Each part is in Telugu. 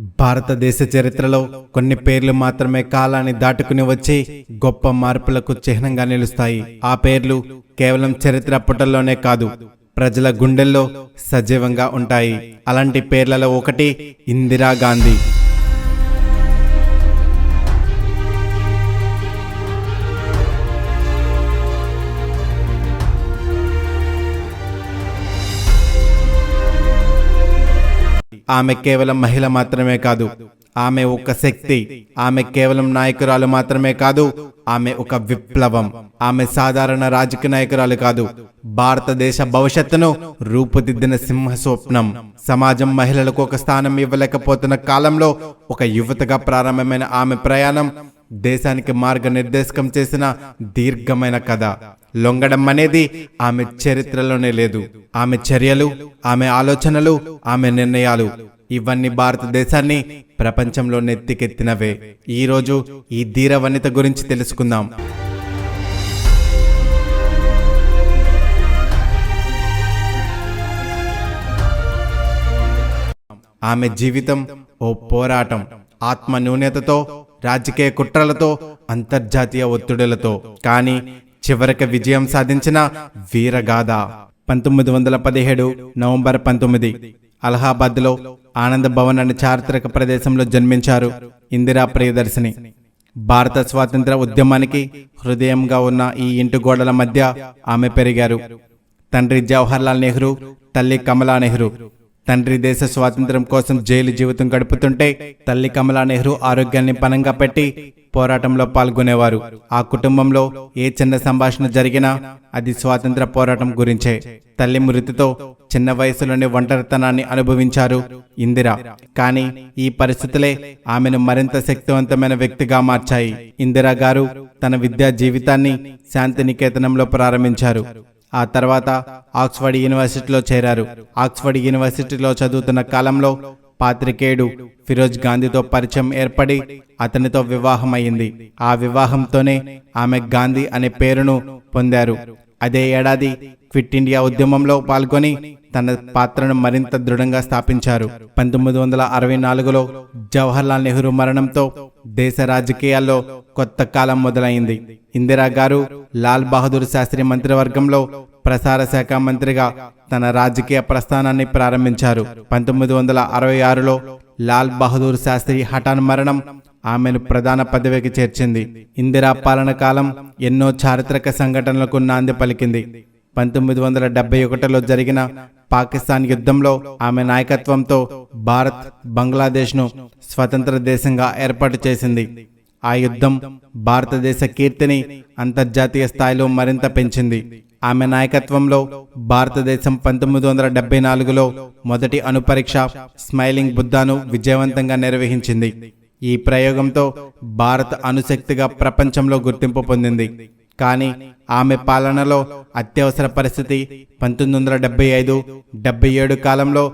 భారతదేశ చరిత్రలో కొన్ని పేర్లు మాత్రమే కాలాన్ని దాటుకుని వచ్చి గొప్ప మార్పులకు చిహ్నంగా నిలుస్తాయి. ఆ పేర్లు కేవలం చరిత్ర పుటల్లోనే కాదు ప్రజల గుండెల్లో సజీవంగా ఉంటాయి. అలాంటి పేర్లలో ఒకటి ఇందిరాగాంధీ. ఆమె కేవలం మహిళ మాత్రమే కాదు ఆమె ఒక శక్తి ఆమె కేవలం నాయకురాలు మాత్రమే కాదు ఆమె ఒక విప్లవం ఆమె సాధారణ రాజకీయ నాయకురాలు కాదు. భారతదేశ భవిష్యత్తును రూపుదిద్దిన సింహ స్వప్నం సమాజం మహిళలకు ఒక స్థానం ఇవ్వలేకపోతున్న కాలంలో ఒక యువతగా ప్రారంభమైన ఆమె ప్రయాణం దేశానికి మార్గనిర్దేశకం చేసిన దీర్ఘమైన కథ. లొంగడం అనేది ఆమె చరిత్రలోనే లేదు. ఆమె చర్యలు ఆమె ఆలోచనలు ఆమె నిర్ణయాలు ఇవన్నీ భారతదేశాన్ని ప్రపంచంలో నెత్తికెత్తినవే ఈ రోజు ఈ ధీర వనిత గురించి తెలుసుకుందాం. ఆమె జీవితం ఓ పోరాటం. ఆత్మ న్యూనతతో రాజకీయ కుట్రలతో అంతర్జాతీయ ఒత్తిడులతో. కానీ చివరికి విజయం సాధించిన వీరగాథ. పంతొమ్మిది వందల పదిహేడు నవంబర్ పంతొమ్మిది. అలహాబాద్లో ఆనంద భవన్ అనే చారిత్రక ప్రదేశంలో జన్మించారు ఇందిరా ప్రియదర్శిని. భారత స్వాతంత్ర ఉద్యమానికి హృదయంగా ఉన్న ఈ ఇంటి గోడల మధ్య ఆమె పెరిగారు. తండ్రి జవహర్లాల్ నెహ్రూ తల్లి కమలా నెహ్రూ. తండ్రి దేశ స్వాతంత్ర్యం కోసం జైలు జీవితం గడుపుతుంటే తల్లి కమలా నెహ్రూ ఆరోగ్యాన్ని పనంగా పెట్టి పోరాటంలో పాల్గొనేవారు. ఆ కుటుంబంలో ఏ చిన్న సంభాషణ జరిగినా అది స్వాతంత్ర పోరాటం గురించే. తల్లి మృతితో చిన్న వయసులోనే ఒంటరితనాన్ని అనుభవించారు ఇందిర. కానీ ఈ పరిస్థితులే ఆమెను మరింత శక్తివంతమైన వ్యక్తిగా మార్చాయి. ఇందిరా గారు తన విద్యా జీవితాన్ని శాంతినికేతనంలో ప్రారంభించారు. ఆ తర్వాత ఆక్స్ఫర్డ్ యూనివర్సిటీలో చేరారు. ఆక్స్ఫర్డ్ యూనివర్సిటీలో చదువుతున్న కాలంలో పాత్రికేయుడు ఫిరోజ్ గాంధీతో పరిచయం ఏర్పడి అతనితో వివాహం అయింది ఆ వివాహంతోనే ఆమె గాంధీ అనే పేరును పొందారు. అదే ఏడాది క్విట్ ఇండియా ఉద్యమంలో పాల్గొని తన పాత్రను మరింత దృఢంగా స్థాపించారు. పంతొమ్మిది వందల అరవై నాలుగులో జవహర్లాల్ నెహ్రూ మరణంతో దేశ రాజకీయాల్లో కొత్త కాలం మొదలైంది. ఇందిరా గారు లాల్ బహదూర్ శాస్త్రి మంత్రివర్గంలో ప్రసార శాఖ మంత్రిగా తన రాజకీయ ప్రస్థానాన్ని ప్రారంభించారు. పంతొమ్మిది వందల అరవై ఆరులో లాల్ బహదూర్ శాస్త్రి హఠాన్ మరణం ఆమెను ప్రధాన పదవికి చేర్చింది. ఇందిరా పాలన కాలం ఎన్నో చారిత్రక సంఘటనలకు నాంది పలికింది. పంతొమ్మిది వందల డెబ్బై ఒకటిలో జరిగిన పాకిస్తాన్ యుద్ధంలో ఆమె నాయకత్వంతో భారత్ బంగ్లాదేశ్ను స్వతంత్ర దేశంగా ఏర్పాటు చేసింది. ఆ యుద్ధం భారతదేశ కీర్తిని అంతర్జాతీయ స్థాయిలో మరింత పెంచింది. ఆమె నాయకత్వంలో భారతదేశం పంతొమ్మిది వందల డెబ్బై నాలుగులో మొదటి అణుపరీక్ష స్మైలింగ్ బుద్ధాను విజయవంతంగా నిర్వహించింది. ఈ ప్రయోగంతో భారత్ అణుశక్తిగా ప్రపంచంలో గుర్తింపు పొందింది. కానీ ఆమె పాలనలో అత్యవసర పరిస్థితి పంతొమ్మిది వందల డెబ్బై ఐదు డెబ్బై ఏడు కాలంలో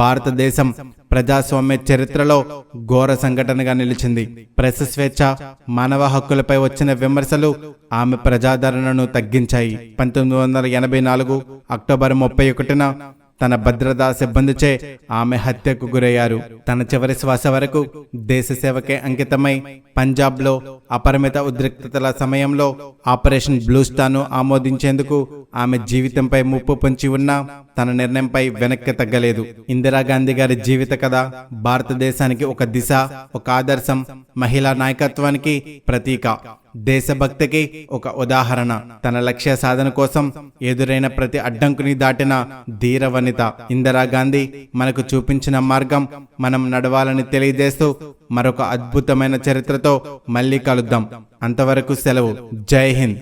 భారతదేశం ప్రజాస్వామ్య చరిత్రలో ఘోర సంఘటనగా నిలిచింది. ప్రెస్ స్వేచ్ఛ మానవ హక్కులపై వచ్చిన విమర్శలు ఆమె ప్రజాదరణను తగ్గించాయి. పంతొమ్మిది వందల ఎనభై నాలుగు అక్టోబర్ ముప్పై ఒకటిన తన భద్రతా సిబ్బందిచే ఆమె హత్యకు గురయ్యారు. తన చివరి శ్వాస వరకు దేశ సేవకే అంకితమై పంజాబ్లో అపరిమిత ఉద్రిక్తతల సమయంలో ఆపరేషన్ బ్లూస్టాను ఆమోదించేందుకు ఆమె జీవితంపై ముప్పు పొంచి ఉన్నా తన నిర్ణయంపై వెనక్కి తగ్గలేదు. ఇందిరాగాంధీ గారి జీవిత కథ భారతదేశానికి ఒక దిశ ఒక ఆదర్శం మహిళా నాయకత్వానికి ప్రతీక. దేశభక్తికి ఒక ఉదాహరణ. తన లక్ష్య సాధన కోసం ఎదురైన ప్రతి అడ్డంకుని దాటిన ధీర వనిత ఇందిరాగాంధీ మనకు చూపించిన మార్గం మనం నడవాలని తెలియజేస్తూ మరొక అద్భుతమైన చరిత్రతో మళ్ళీ కలుద్దాం. అంతవరకు సెలవు. జై హింద్.